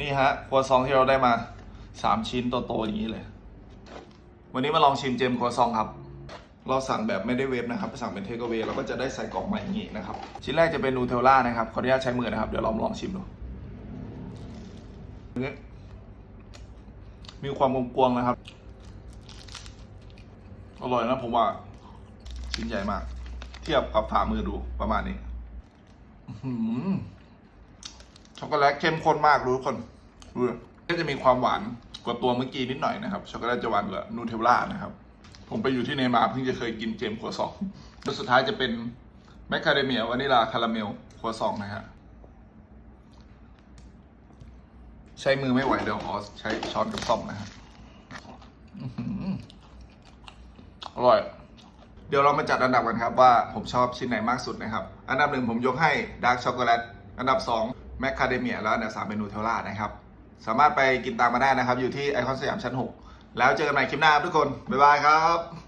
นี่ฮะครัวซองที่เราได้มาสามชิ้นโตๆอย่างนี้เลย วันนี้มาลองชิมเจมครัวซองครับ เราสั่งแบบไม่ได้เวฟนะครับสั่งเป็นเทคเวเราก็จะได้ใส่กล่องมาอย่างนี้นะครับ ชิ้นแรกจะเป็นนูเทลล่านะครับขออนุญาตใช้มือนะครับ เดี๋ยวเราลองชิมดูมีความกลมกวงนะครับ อร่อยนะผมว่า ชิ้นใหญ่มาก เทียบกับฝ่ามือดูประมาณนี้อื ช็อกโกแลตเข้มข้นมากรู้ทุกคนดูดิก็จะมีความหวานกว่าตัวเมื่อกี้นิดหน่อยนะครับ ช็อกโกแลตจะหวานกว่านูเทลล่านะครับ ผมไปอยู่ที่เนมาร์เพิ่งจะเคยกินเจมส์ครัวซองแล้วสุดท้ายจะเป็นแมคคาเดเมียวานิลาคาราเมลครัวซองนะฮะใช้มือไม่ไหวเดี๋ยวขอใช้ช้อนกับซ่อมนะฮะอร่อย เดี๋ยวเรามาจัดอันดับกันครับว่าผมชอบชิ้นไหนมากสุดนะครับ อันดับหนึ่งผมยกให้ดาร์กช็อกโกแลต อันดับ2 แมคคาเดเมียแล้วอันดับ3เป็นนูเทลล่านะครับ สามารถไปกินตามมาได้นะครับ อยู่ที่ไอคอนสยามชั้น 6 แล้วเจอกันใหม่คลิปหน้าครับทุกคน บ๊ายบายครับ